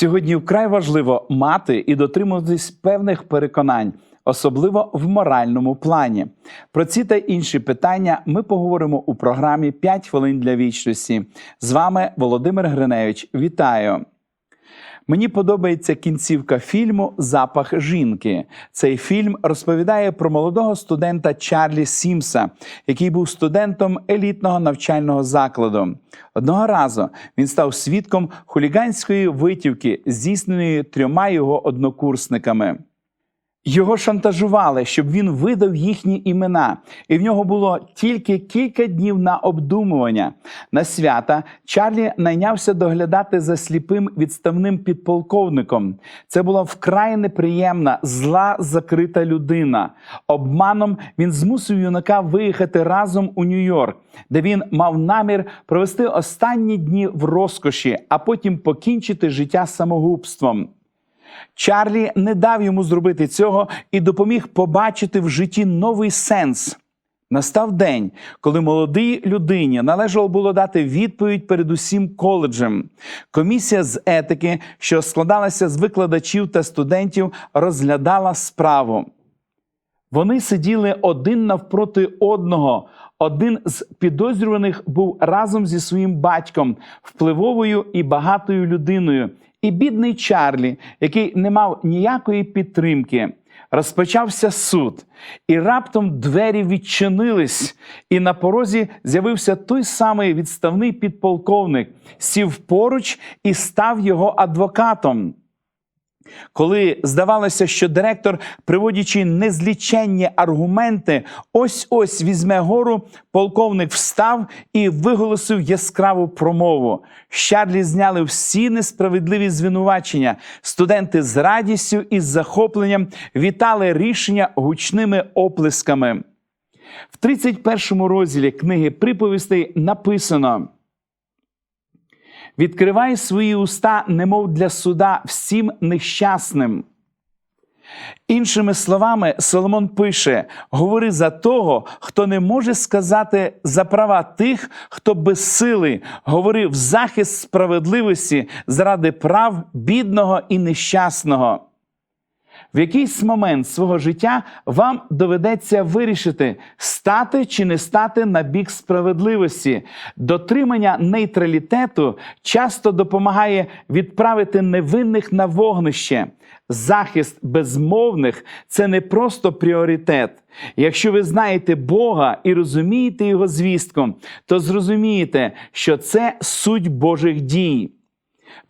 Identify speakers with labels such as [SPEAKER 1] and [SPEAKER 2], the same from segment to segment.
[SPEAKER 1] Сьогодні вкрай важливо мати і дотримуватись певних переконань, особливо в моральному плані. Про ці та інші питання ми поговоримо у програмі «5 хвилин для вічності. З вами Володимир Гриневич. Вітаю! Мені подобається кінцівка фільму Запах жінки. Цей фільм розповідає про молодого студента Чарлі Сімса, який був студентом елітного навчального закладу. Одного разу він став свідком хуліганської витівки, здійсненої трьома його однокурсниками. Його шантажували, щоб він видав їхні імена, і в нього було тільки кілька днів на обдумування. На свята Чарлі найнявся доглядати за сліпим відставним підполковником. Це була вкрай неприємна, зла закрита людина. Обманом він змусив юнака виїхати разом у Нью-Йорк, де він мав намір провести останні дні в розкоші, а потім покінчити життя самогубством. Чарлі не дав йому зробити цього і допоміг побачити в житті новий сенс. Настав день, коли молодій людині належало було дати відповідь перед усім коледжем. Комісія з етики, що складалася з викладачів та студентів, розглядала справу. Вони сиділи один навпроти одного. Один з підозрюваних був разом зі своїм батьком, впливовою і багатою людиною. І бідний Чарлі, який не мав ніякої підтримки, розпочався суд, і раптом двері відчинились, і на порозі з'явився той самий відставний підполковник, сів поруч і став його адвокатом. Коли здавалося, що директор, приводячи незліченні аргументи, ось ось візьме гору, полковник встав і виголосив яскраву промову. З Чарлі зняли всі несправедливі звинувачення. Студенти з радістю і з захопленням вітали рішення гучними оплесками. В 31 розділі книги приповістей написано. Відкривай свої уста, немов для суда всім нещасним. Іншими словами, Соломон пише: говори за того, хто не може сказати за права тих, хто без сили, говори в захист справедливості заради прав бідного і нещасного. В якийсь момент свого життя вам доведеться вирішити, стати чи не стати на бік справедливості. Дотримання нейтралітету часто допомагає відправити невинних на вогнище. Захист безмовних це не просто пріоритет. Якщо ви знаєте Бога і розумієте Його звістку, то зрозумієте, що це суть Божих дій.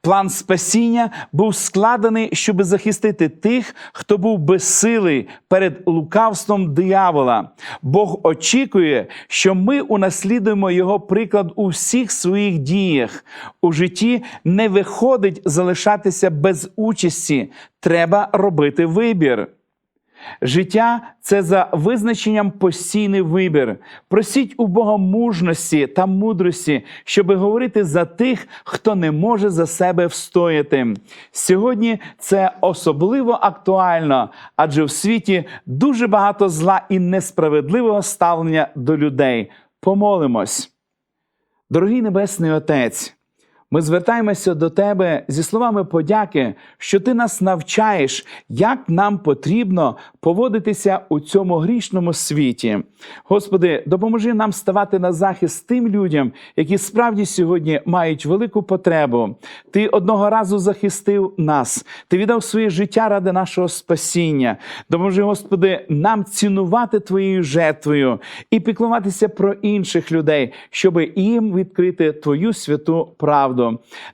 [SPEAKER 1] План спасіння був складений, щоб захистити тих, хто був безсилий перед лукавством диявола. Бог очікує, що ми унаслідуємо його приклад у всіх своїх діях. У житті не виходить залишатися без участі. Треба робити вибір. Життя це за визначенням постійний вибір. Просіть у Бога мужності та мудрості, щоб говорити за тих, хто не може за себе встояти. Сьогодні це особливо актуально, адже в світі дуже багато зла і несправедливого ставлення до людей. Помолимось. Дорогий Небесний Отець. Ми звертаємося до Тебе зі словами подяки, що Ти нас навчаєш, як нам потрібно поводитися у цьому грішному світі. Господи, допоможи нам ставати на захист тим людям, які справді сьогодні мають велику потребу. Ти одного разу захистив нас, ти віддав своє життя ради нашого спасіння. Допоможи, Господи, нам цінувати Твоєю жертвою і піклуватися про інших людей, щоб їм відкрити Твою святу правду.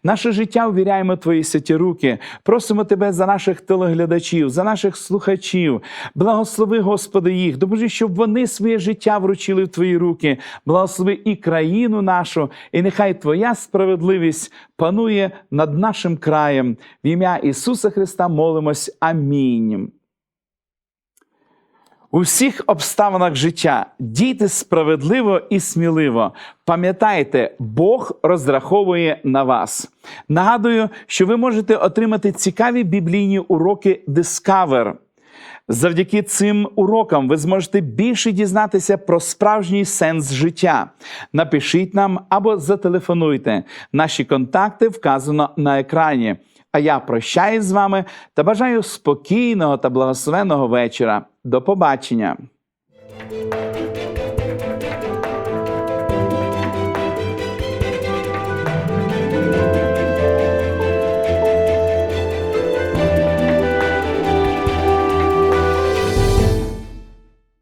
[SPEAKER 1] Наше життя увіряємо Твої святі руки. Просимо Тебе за наших телеглядачів, за наших слухачів. Благослови, Господи, їх. Допоможи, щоб вони своє життя вручили в Твої руки. Благослови і країну нашу, і нехай Твоя справедливість панує над нашим краєм. В ім'я Ісуса Христа молимось. Амінь. У всіх обставинах життя дійте справедливо і сміливо. Пам'ятайте, Бог розраховує на вас. Нагадую, що ви можете отримати цікаві біблійні уроки Discover. Завдяки цим урокам ви зможете більше дізнатися про справжній сенс життя. Напишіть нам або зателефонуйте. Наші контакти вказано на екрані. А я прощаюсь з вами та бажаю спокійного та благословенного вечора. До побачення!